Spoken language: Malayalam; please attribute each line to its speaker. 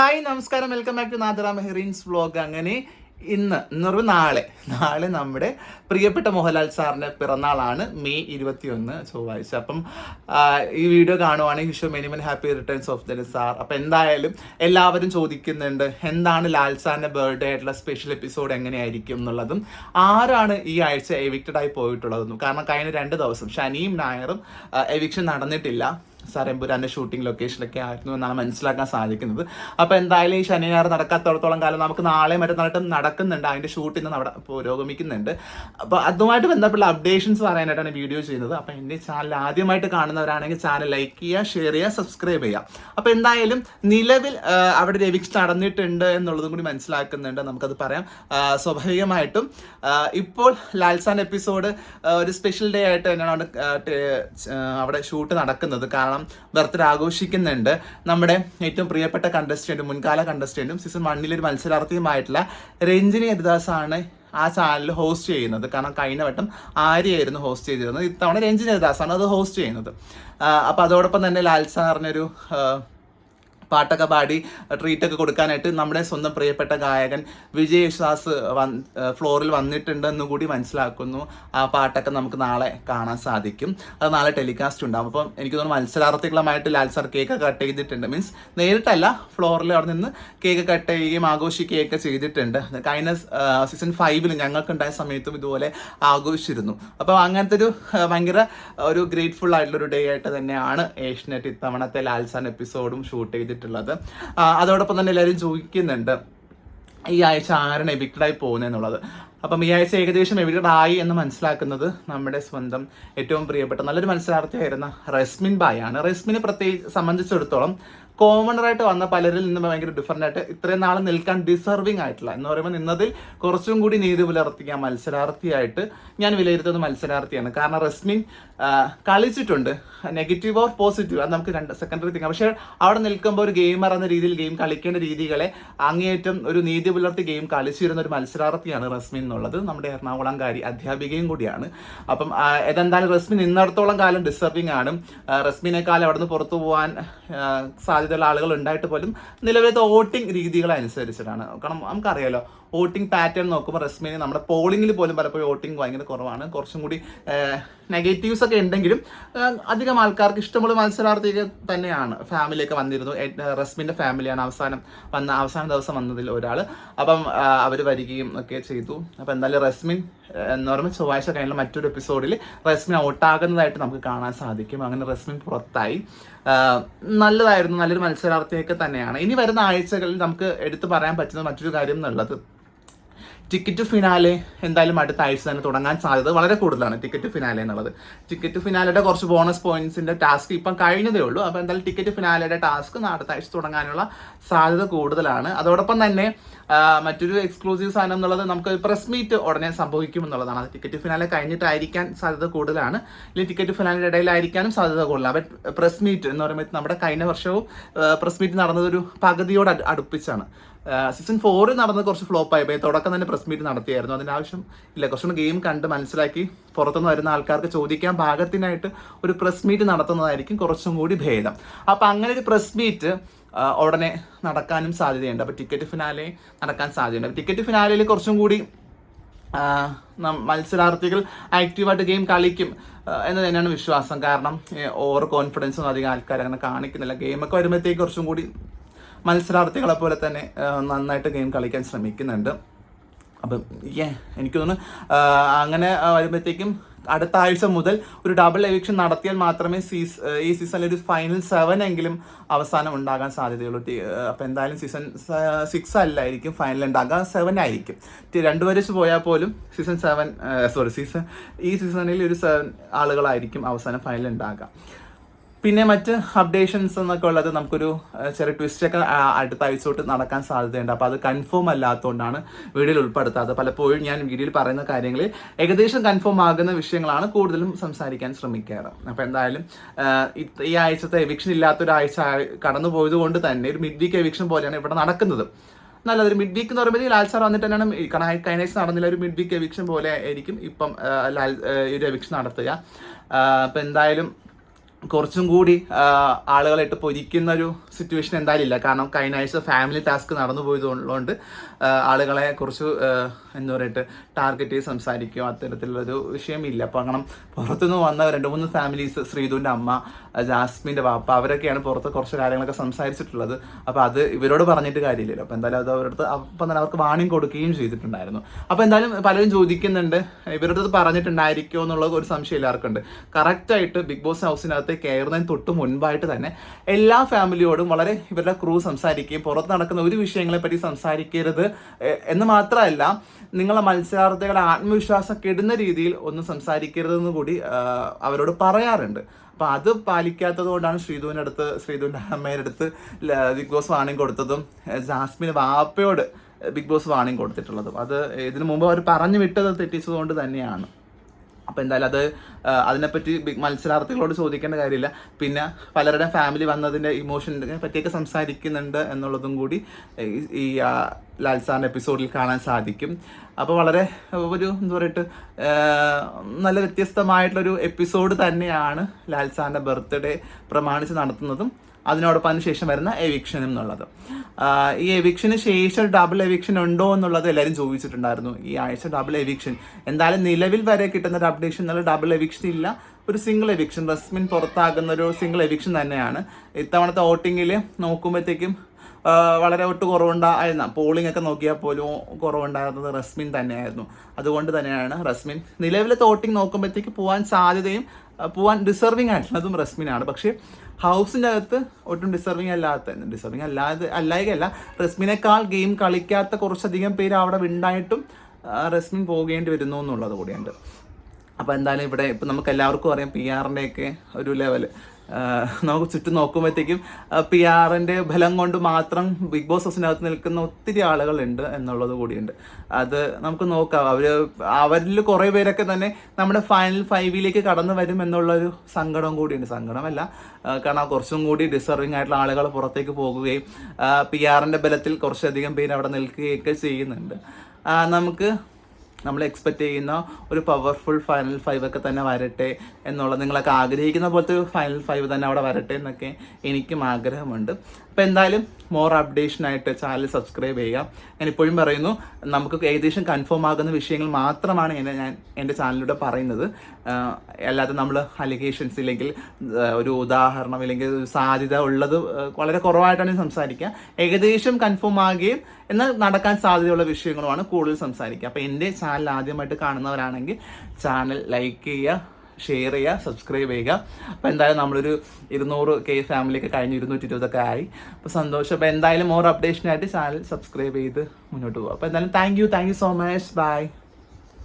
Speaker 1: ഹായ് നമസ്കാരം. Welcome back to Nadara Mehreen's vlog അങ്ങനെ ഇന്ന് എന്ന് പറയുമ്പോൾ നാളെ. നാളെ നമ്മുടെ പ്രിയപ്പെട്ട മോഹൻലാൽ സാറിന്റെ പിറന്നാളാണ് മെയ് ഇരുപത്തിയൊന്ന് ചൊവ്വാഴ്ച. അപ്പം ഈ video കാണുവാണെങ്കിൽ Vishu many many happy returns of the sir. അപ്പം എന്തായാലും എല്ലാവരും ചോദിക്കുന്നുണ്ട് എന്താണ് ലാൽ സാറിന്റെ ബർത്ത്ഡേ ആയിട്ടുള്ള സ്പെഷ്യൽ എപ്പിസോഡ് എങ്ങനെയായിരിക്കും എന്നുള്ളതും ആരാണ് ഈ ആഴ്ച എവിക്റ്റഡായി പോയിട്ടുള്ളതെന്നും. കാരണം കഴിഞ്ഞ രണ്ട് ദിവസം ശനിയും ഞായറും എവിക്ഷൻ നടന്നിട്ടില്ല. സാർ എമ്പുരാന്റെ ഷൂട്ടിംഗ് ലൊക്കേഷനിലൊക്കെ ആയിരുന്നു എന്നാണ് മനസ്സിലാക്കാൻ സാധിക്കുന്നത്. അപ്പോൾ എന്തായാലും ഈ ശനി ഞായർ നടക്കാത്തടത്തോളം കാലം നമുക്ക് നാളെ മറ്റന്നാളും നടക്കുന്നുണ്ട്. അതിന്റെ ഷൂട്ടിംഗ് ഇന്ന് അവിടെ പുരോഗമിക്കുന്നുണ്ട്. അപ്പോൾ അതുമായിട്ട് ബന്ധപ്പെട്ട അപ്ഡേഷൻസ് പറയാനായിട്ടാണ് വീഡിയോ ചെയ്യുന്നത്. അപ്പോൾ എന്റെ ചാനൽ ആദ്യമായിട്ട് കാണുന്നവരാണെങ്കിൽ ചാനൽ ലൈക്ക് ചെയ്യുക ഷെയർ ചെയ്യുക സബ്സ്ക്രൈബ് ചെയ്യുക. അപ്പോൾ എന്തായാലും നിലവിൽ അവിടെ രവിക്സ് നടന്നിട്ടുണ്ട് എന്നുള്ളതും കൂടി മനസ്സിലാക്കുന്നുണ്ട്. നമുക്കത് പറയാം. സ്വാഭാവികമായിട്ടും ഇപ്പോൾ ലാൽസാൻ എപ്പിസോഡ് ഒരു സ്പെഷ്യൽ ഡേ ആയിട്ട് തന്നെയാണ് അവിടെ അവിടെ ഷൂട്ട് നടക്കുന്നത്. കാരണം ബർത്ത്ഡേ ആഘോഷിക്കുന്നുണ്ട്. നമ്മുടെ ഏറ്റവും പ്രിയപ്പെട്ട കണ്ടസ്റ്റന്റും മുൻകാല കണ്ടസ്റ്റന്റും സീസൺ വണ്ണിൽ ഒരു മത്സരാർത്ഥിയുമായിട്ടുള്ള രഞ്ജിനി ഹരിദാസ് ആണ് ആ ചാനൽ ഹോസ്റ്റ് ചെയ്യുന്നത്. കാരണം കഴിഞ്ഞ വട്ടം ആര്യായിരുന്നു ഹോസ്റ്റ് ചെയ്തിരുന്നത്. ഇത്തവണ രഞ്ജിനി ഹരിദാസ് ആണ് അത് ഹോസ്റ്റ് ചെയ്യുന്നത്. അപ്പോൾ അതോടൊപ്പം തന്നെ ലാൽസ എന്ന് ആ, പാട്ടൊക്കെ പാടി ട്രീറ്റ് ഒക്കെ കൊടുക്കാനായിട്ട് നമ്മുടെ സ്വന്തം പ്രിയപ്പെട്ട ഗായകൻ വിജയ് യേശുദാസ് വൻ ഫ്ലോറിൽ വന്നിട്ടുണ്ടെന്ന് കൂടി മനസ്സിലാക്കുന്നു. ആ പാട്ടൊക്കെ നമുക്ക് നാളെ കാണാൻ സാധിക്കും. അത് നാളെ ടെലികാസ്റ്റ് ഉണ്ടാകും അപ്പം എനിക്ക് തോന്നുന്നു മത്സരാർത്ഥികളുമായിട്ട് ലാൽ സാർ കേക്ക് കട്ട് ചെയ്തിട്ടുണ്ട്. മീൻസ് നേരിട്ടല്ല ഫ്ലോറിൽ അവിടെ നിന്ന് കേക്ക് കട്ട് ചെയ്യുകയും ആഘോഷിക്കുകയൊക്കെ ചെയ്തിട്ടുണ്ട്. കഴിഞ്ഞ സീസൺ ഫൈവിൽ ഞങ്ങൾക്കുണ്ടായ സമയത്തും ഇതുപോലെ ആഘോഷിച്ചിരുന്നു. അപ്പോൾ അങ്ങനത്തെ ഒരു ഭയങ്കര ഒരു ഗ്രേറ്റ്ഫുൾ ആയിട്ടുള്ള ഒരു ഡേ ആയിട്ട് തന്നെയാണ് ഏഷ്യനെറ്റ് ഇത്തവണത്തെ ലാൽസാൻ എപ്പിസോഡും ഷൂട്ട് ചെയ്തിട്ടുള്ളത്. അതോടൊപ്പം തന്നെ എല്ലാവരും ചോദിക്കുന്നുണ്ട് ഈ ആഴ്ച ആരാണ് എവിക്റ്റഡ് ആയി പോകുന്നത് അപ്പം ഈ ആഴ്ച ഏകദേശം എവിക്റ്റഡ് ആയി എന്ന് മനസ്സിലാക്കുന്നത് നമ്മുടെ സ്വന്തം ഏറ്റവും പ്രിയപ്പെട്ട നല്ലൊരു മത്സരാർത്ഥിയായിരുന്ന റസ്മിൻ ബായ് ആണ് റസ്മിനെ പ്രത്യേകിച്ച് സംബന്ധിച്ചിടത്തോളം കോമണറായിട്ട് വന്ന പലരിൽ നിന്ന് ഭയങ്കര ഡിഫറന്റ് ആയിട്ട് ഇത്രയും നാൾ നിൽക്കാൻ ഡിസർവിങ് ആയിട്ടുള്ള എന്ന് പറയുമ്പോൾ നിന്നതിൽ കുറച്ചും കൂടി നീതി പുലർത്തിയ മത്സരാർത്ഥിയായിട്ട് ഞാൻ വിലയിരുത്തുന്ന മത്സരാർത്ഥിയാണ്. കാരണം റസ്മിൻ കളിച്ചിട്ടുണ്ട്. നെഗറ്റീവ് ഓർ പോസിറ്റീവ് അത് നമുക്ക് രണ്ട് സെക്കൻഡറി തിങ്ങാം പക്ഷേ അവിടെ നിൽക്കുമ്പോൾ ഒരു ഗെയിമർ എന്ന രീതിയിൽ ഗെയിം കളിക്കേണ്ട രീതികളെ അങ്ങേയറ്റം ഒരു നീതി പുലർത്തി ഗെയിം കളിച്ചിരുന്ന ഒരു മത്സരാർത്ഥിയാണ് റസ്മിൻ എന്നുള്ളത്. നമ്മുടെ എറണാകുളംകാരി അധ്യാപികയും കൂടിയാണ്. അപ്പം ഏതെന്തായാലും റസ്മിൻ ഇന്നിടത്തോളം കാലം ഡിസ്റ്റർബിംഗ് ആണ്. റസ്മിനേക്കാൾ അവിടെ നിന്ന് പുറത്തു പോകാൻ ആ, സാധ്യതയുള്ള ആളുകൾ ഉണ്ടായിട്ട് പോലും നിലവിലത്തെ വോട്ടിംഗ് രീതികൾ അനുസരിച്ചിട്ടാണ്. കാരണം നമുക്കറിയാലോ വോട്ടിംഗ് പാറ്റേൺ നോക്കുമ്പോൾ റെസ്മീനി നമ്മുടെ പോളിംഗിൽ പോലും പലപ്പോഴും വോട്ടിംഗ് ഭയങ്കര കുറവാണ്. കുറച്ചും കൂടി നെഗറ്റീവ്സ് ഒക്കെ ഉണ്ടെങ്കിലും അധികം ആൾക്കാർക്ക് ഇഷ്ടമുള്ള മത്സരാർത്ഥികൾ തന്നെയാണ്. ഫാമിലിയൊക്കെ വന്നിരുന്നു. റസ്മിന്റെ ഫാമിലിയാണ് അവസാനം വന്ന അവസാന ദിവസം വന്നതിൽ ഒരാൾ. അപ്പം അവർ വരികയും ഒക്കെ ചെയ്തു. അപ്പം എന്തായാലും റസ്മിൻ എന്ന് പറയുമ്പോൾ ചൊവ്വാഴ്ച കഴിഞ്ഞുള്ള മറ്റൊരു എപ്പിസോഡിൽ റസ്മിൻ ഔട്ടാകുന്നതായിട്ട് നമുക്ക് കാണാൻ സാധിക്കും. അങ്ങനെ റസ്മിൻ പുറത്തായി. നല്ലതായിരുന്നു. നല്ലൊരു മത്സരാർത്ഥിയൊക്കെ തന്നെയാണ്. ഇനി വരുന്ന ആഴ്ചകളിൽ നമുക്ക് എടുത്തു പറയാൻ പറ്റുന്ന മറ്റൊരു കാര്യം എന്നുള്ളത് ടിക്കറ്റ് ഫിനാലെ എന്തായാലും അടുത്ത ആഴ്ച തന്നെ തുടങ്ങാൻ സാധ്യത വളരെ കൂടുതലാണ് ടിക്കറ്റ് ഫിനാലെ എന്നുള്ളത്. ടിക്കറ്റ് ഫിനാലയുടെ കുറച്ച് ബോണസ് പോയിന്റ്സിന്റെ ടാസ്ക് ഇപ്പം കഴിഞ്ഞതേ ഉള്ളൂ. അപ്പോൾ എന്തായാലും ടിക്കറ്റ് ഫിനാലയുടെ ടാസ്ക് അടുത്ത ആഴ്ച തുടങ്ങാനുള്ള സാധ്യത കൂടുതലാണ്. അതോടൊപ്പം തന്നെ മറ്റൊരു എക്സ്ക്ലൂസീവ് സാധനം എന്നുള്ളത് നമുക്ക് പ്രസ് മീറ്റ് ഉടനെ സംഭവിക്കും എന്നുള്ളതാണ്. ടിക്കറ്റ് ഫിനാലെ കഴിഞ്ഞിട്ടായിരിക്കാൻ സാധ്യത കൂടുതലാണ്. ഇല്ലെങ്കിൽ ടിക്കറ്റ് ഫിനാലിന്റെ ഇടയിലായിരിക്കാനും സാധ്യത കൂടുതലാണ്. ബട്ട് പ്രസ് മീറ്റ് എന്ന് പറയുമ്പോൾ നമ്മുടെ കഴിഞ്ഞ വർഷവും പ്രസ് മീറ്റ് നടന്നതൊരു പകുതിയോട് അടുപ്പിച്ചാണ്. സീസൺ ഫോറിൽ നടന്ന കുറച്ച് ഫ്ലോപ്പ് ആയി. പോയി തുടക്കം തന്നെ പ്രസ് മീറ്റ് നടത്തിയായിരുന്നു. അതിന്റെ ആവശ്യം ഇല്ല. കുറച്ചുകൂടി ഗെയിം കണ്ട് മനസ്സിലാക്കി പുറത്തുനിന്ന് വരുന്ന ആൾക്കാർക്ക് ചോദിക്കാൻ പാകത്തിനായിട്ട് ഒരു പ്രസ് മീറ്റ് നടത്തുന്നതായിരിക്കും കുറച്ചും കൂടി ഭേദം. അപ്പോൾ അങ്ങനെ ഒരു പ്രസ് മീറ്റ് ഉടനെ നടക്കാനും സാധ്യതയുണ്ട്. അപ്പോൾ ടിക്കറ്റ് ഫിനാലെ നടക്കാൻ സാധ്യതയുണ്ട്. ടിക്കറ്റ് ഫിനാലയിൽ കുറച്ചും കൂടി മത്സരാർത്ഥികൾ ആക്റ്റീവായിട്ട് ഗെയിം കളിക്കും എന്ന് തന്നെയാണ് വിശ്വാസം. കാരണം ഓവർ കോൺഫിഡൻസ് ഒന്നും അധികം ആൾക്കാർ അങ്ങനെ കാണിക്കുന്നില്ല ഗെയിമൊക്കെ വരുമ്പോഴത്തേക്ക് കുറച്ചും കൂടി മത്സരാർത്ഥികളെ പോലെ തന്നെ നന്നായിട്ട് ഗെയിം കളിക്കാൻ ശ്രമിക്കുന്നുണ്ട്. അപ്പം ഏ എനിക്ക് തോന്നുന്നു അങ്ങനെ വരുമ്പോഴത്തേക്കും അടുത്ത ആഴ്ച മുതൽ ഒരു ഡബിൾ എവിക്ഷൻ നടത്തിയാൽ മാത്രമേ സീസ് ഈ സീസണിൽ ഒരു ഫൈനൽ സെവൻ എങ്കിലും അവസാനം ഉണ്ടാകാൻ സാധ്യതയുള്ളൂ. ടീ അപ്പം എന്തായാലും സീസൺ സിക്സ് അല്ലായിരിക്കും ഫൈനൽ ഉണ്ടാകുക സെവൻ ആയിരിക്കും. രണ്ടു വരച്ച് പോയാൽ പോലും സീസൺ സെവൻ സോറി സീസൺ ഈ സീസണിൽ ഒരു സെവൻ ആളുകളായിരിക്കും അവസാനം ഫൈനൽ ഉണ്ടാകുക. പിന്നെ മറ്റ് അപ്ഡേഷൻസ് എന്നൊക്കെ ഉള്ളത് നമുക്കൊരു ചെറിയ ട്വിസ്റ്റ് ഒക്കെ അടുത്ത ആഴ്ച തൊട്ട് നടക്കാൻ സാധ്യതയുണ്ട്. അപ്പോൾ അത് കൺഫേം അല്ലാത്തതുകൊണ്ടാണ് വീഡിയോയിൽ ഉൾപ്പെടുത്താത്തത്. പലപ്പോഴും ഞാൻ വീഡിയോയിൽ പറയുന്ന കാര്യങ്ങളിൽ ഏകദേശം കൺഫേം ആകുന്ന വിഷയങ്ങളാണ് കൂടുതലും സംസാരിക്കാൻ ശ്രമിക്കാറ്. അപ്പോൾ എന്തായാലും ഈ ആഴ്ചത്തെ എവിക്ഷൻ ഇല്ലാത്തൊരാഴ്ച കടന്നു പോയത് കൊണ്ട് തന്നെ ഒരു മിഡ് വീക്ക് എവിക്ഷൻ പോലെയാണ് ഇവിടെ നടക്കുന്നത്. നല്ലതൊരു മിഡ് വീക്ക് എന്ന് പറയുമ്പോൾ ലാൽ സാർ വന്നിട്ട് തന്നെയാണ് കഴിഞ്ഞ ആഴ്ച നടന്നില്ല ഒരു മിഡ് വീക്ക് എവിക്ഷൻ പോലെ ആയിരിക്കും ഇപ്പം ലാൽ ഒരു എവിക്ഷൻ നടത്തുക. അപ്പം എന്തായാലും കുറച്ചും കൂടി ആളുകളായിട്ട് പൊരിക്കുന്ന ഒരു സിറ്റുവേഷൻ എന്തായാലും ഇല്ല. കാരണം കഴിഞ്ഞ ആഴ്ച ഫാമിലി ടാസ്ക് നടന്നു പോയതുകൊണ്ട് ആളുകളെ കുറച്ച് എന്താ പറയട്ടെ ടാർഗറ്റ് ചെയ്ത് സംസാരിക്കുക അത്തരത്തിലുള്ളൊരു വിഷയമില്ല. അങ്ങനെ പുറത്തുനിന്ന് വന്ന രണ്ട് മൂന്ന് ഫാമിലീസ് ശ്രീധുവിന്റെ അമ്മ ജാസ്മിന്റെ പാപ്പ അവരൊക്കെയാണ് പുറത്ത് കുറച്ച് കാര്യങ്ങളൊക്കെ സംസാരിച്ചിട്ടുള്ളത്. അപ്പോൾ അത് ഇവരോട് പറഞ്ഞിട്ട് കാര്യമില്ലല്ലോ. അപ്പോൾ എന്തായാലും അത് അവരുടെ അടുത്ത് അപ്പം തന്നെ അവർക്ക് വാണിംഗ് കൊടുക്കുകയും ചെയ്തിട്ടുണ്ടായിരുന്നു. അപ്പോൾ എന്തായാലും പലരും ചോദിക്കുന്നുണ്ട്. ഇവരുടെ അടുത്ത് പറഞ്ഞിട്ടുണ്ടായിരിക്കുമോ എന്നുള്ള ഒരു സംശയം എല്ലാവർക്കും ഉണ്ട് കറക്റ്റായിട്ട് ബിഗ് ബോസ് ഹൗസിനകത്ത് കയറുന്നതിന് തൊട്ട് മുൻപായിട്ട് തന്നെ എല്ലാ ഫാമിലിയോടും വളരെ ഇവരുടെ ക്രൂ സംസാരിക്കുകയും പുറത്ത് നടക്കുന്ന ഒരു വിഷയങ്ങളെ പറ്റി സംസാരിക്കരുത് എന്ന് മാത്രമല്ല നിങ്ങളെ മത്സരാർത്ഥികളുടെ ആത്മവിശ്വാസം കെടുന്ന രീതിയിൽ ഒന്നും സംസാരിക്കരുതെന്ന് കൂടി അവരോട് പറയാറുണ്ട്. അപ്പൊ അത് പാലിക്കാത്തത് കൊണ്ടാണ് ശ്രീധുവിന്റെ അടുത്ത് ശ്രീധുവിന്റെ അമ്മയുടെ അടുത്ത് ബിഗ് ബോസ് വാണിംഗ് കൊടുത്തതും ജാസ്മിൻ വാപ്പയോട് ബിഗ് ബോസ് വാണിംഗ് കൊടുത്തിട്ടുള്ളതും. അത് ഇതിനു മുമ്പ് അവർ പറഞ്ഞു വിട്ടത് തെറ്റിച്ചത് കൊണ്ട് തന്നെയാണ്. അപ്പോൾ എന്തായാലും അത് അതിനെപ്പറ്റി മത്സരാർത്ഥികളോട് ചോദിക്കേണ്ട കാര്യമില്ല. പിന്നെ പലരുടെ ഫാമിലി വന്നതിന്റെ ഇമോഷനെ പറ്റിയൊക്കെ സംസാരിക്കുന്നുണ്ട് എന്നുള്ളതും കൂടി ഈ- ലാൽസാറിന്റെ ലാൽ സാറിന്റെ എപ്പിസോഡിൽ കാണാൻ സാധിക്കും. അപ്പോൾ വളരെ ഒരു എന്താ പറയട്ട് നല്ല വ്യത്യസ്തമായിട്ടുള്ളൊരു എപ്പിസോഡ് തന്നെയാണ് ലാൽ സാറിന്റെ ബർത്ത്ഡേ പ്രമാണിച്ച് നടത്തുന്നതും. അതിനോടൊപ്പം അതിനുശേഷം വരുന്ന എവിക്ഷനും എന്നുള്ളത്. ഈ എവിക്ഷന് ശേഷം ഡബിൾ എവിക്ഷൻ ഉണ്ടോ എന്നുള്ളത് എല്ലാവരും ചോദിച്ചിട്ടുണ്ടായിരുന്നു. ഈ ആഴ്ച ഡബിൾ എവിക്ഷൻ എന്തായാലും നിലവിൽ വരെ കിട്ടുന്ന ഒരു അപ്ഡേഷൻ എന്നുള്ള ഡബിൾ എവിക്ഷൻ ഇല്ല. ഒരു സിംഗിൾ എവിക്ഷൻ റസ്മിൻ പുറത്താകുന്ന ഒരു സിംഗിൾ എവിക്ഷൻ തന്നെയാണ്. ഇത്തവണത്തെ വോട്ടിങ്ങിൽ നോക്കുമ്പോഴത്തേക്കും വളരെ ഒട്ട് കുറവുണ്ടായിരുന്ന പോളിംഗ് ഒക്കെ നോക്കിയാൽ പോലും കുറവുണ്ടായിരുന്നത് റസ്മിൻ തന്നെയായിരുന്നു. അതുകൊണ്ട് തന്നെയാണ് റസ്മിൻ നിലവിലെ തോട്ടിങ് നോക്കുമ്പോഴത്തേക്ക് പോകാൻ സാധ്യതയും പോകാൻ ഡിസർവിങ് ആയിട്ടുള്ളതും റസ്മിനാണ്. പക്ഷേ ഹൗസിന്റെ അകത്ത് ഒട്ടും ഡിസർവിങ് അല്ലാത്ത ഡിസർവിങ് അല്ലാതെ അല്ലായകയല്ല റസ്മിനേക്കാൾ ഗെയിം കളിക്കാത്ത കുറച്ചധികം പേര് അവിടെ ഉണ്ടായിട്ടും റസ്മിൻ പോകേണ്ടി വരുന്നു എന്നുള്ളത് കൂടിയുണ്ട്. അപ്പോൾ എന്തായാലും ഇവിടെ ഇപ്പം നമുക്ക് എല്ലാവർക്കും അറിയാം പി ആറിന്റെയൊക്കെ ഒരു ലെവൽ നമുക്ക് ചുറ്റും നോക്കുമ്പോഴത്തേക്കും പി ആറിന്റെ ബലം കൊണ്ട് മാത്രം ബിഗ് ബോസ് ഹൗസിനകത്ത് നിൽക്കുന്ന ഒത്തിരി ആളുകളുണ്ട് എന്നുള്ളത് കൂടിയുണ്ട്. അത് നമുക്ക് നോക്കാം. അവർ അവരിൽ കുറേ പേരൊക്കെ തന്നെ നമ്മുടെ ഫൈനൽ ഫൈവിലേക്ക് കടന്നു വരും എന്നുള്ളൊരു സങ്കടം കൂടിയുണ്ട്. സങ്കടമല്ല. കാരണം കുറച്ചും കൂടി ഡിസർവിങ് ആയിട്ടുള്ള ആളുകൾ പുറത്തേക്ക് പോകുകയും പി ആറിന്റെ ബലത്തിൽ കുറച്ചധികം പേര് അവിടെ നിൽക്കുകയൊക്കെ ചെയ്യുന്നുണ്ട്. നമുക്ക് നമ്മൾ എക്സ്പെക്റ്റ് ചെയ്യുന്ന ഒരു പവർഫുൾ ഫൈനൽ ഫൈവ് ഒക്കെ തന്നെ വരട്ടെ എന്നുള്ള നിങ്ങളൊക്കെ ആഗ്രഹിക്കുന്ന പോലത്തെ ഫൈനൽ ഫൈവ് തന്നെ അവിടെ വരട്ടെ എന്നൊക്കെ എനിക്കും ആഗ്രഹമുണ്ട്. അപ്പോൾ എന്തായാലും മോർ അപ്ഡേഷനായിട്ട് ചാനൽ സബ്സ്ക്രൈബ് ചെയ്യുക. ഞാൻ ഇപ്പോഴും പറയുന്നു നമുക്ക് ഏകദേശം കൺഫേം ആകുന്ന വിഷയങ്ങൾ മാത്രമാണ് എന്നെ ഞാൻ എന്റെ ചാനലിലൂടെ പറയുന്നത്. അല്ലാതെ നമ്മൾ അലിഗേഷൻസ് ഇല്ലെങ്കിൽ ഒരു ഉദാഹരണം ഇല്ലെങ്കിൽ സാധ്യത ഉള്ളത് വളരെ കുറവായിട്ടാണ് സംസാരിക്കുക ഏകദേശം കൺഫേം ആകുകയും എന്നാൽ നടക്കാൻ സാധ്യതയുള്ള വിഷയങ്ങളുമാണ് കൂടുതൽ സംസാരിക്കുക. അപ്പോൾ എന്റെ ചാനൽ ആദ്യമായിട്ട് കാണുന്നവരാണെങ്കിൽ ചാനൽ ലൈക്ക് ചെയ്യുക ഷെയർ ചെയ്യുക സബ്സ്ക്രൈബ് ചെയ്യുക. അപ്പോൾ എന്തായാലും നമ്മളൊരു ഇരുന്നൂറ് കെ ഫാമിലിയൊക്കെ കഴിഞ്ഞ് ഇരുന്നൂറ്റി ഇരുപതൊക്കെ ആയി. അപ്പോൾ സന്തോഷം. അപ്പോൾ എന്തായാലും മോർ അപ്ഡേഷനായിട്ട് ചാനൽ സബ്സ്ക്രൈബ് ചെയ്ത് മുന്നോട്ട് പോകുക അപ്പോൾ എന്തായാലും thank you thank you so much bye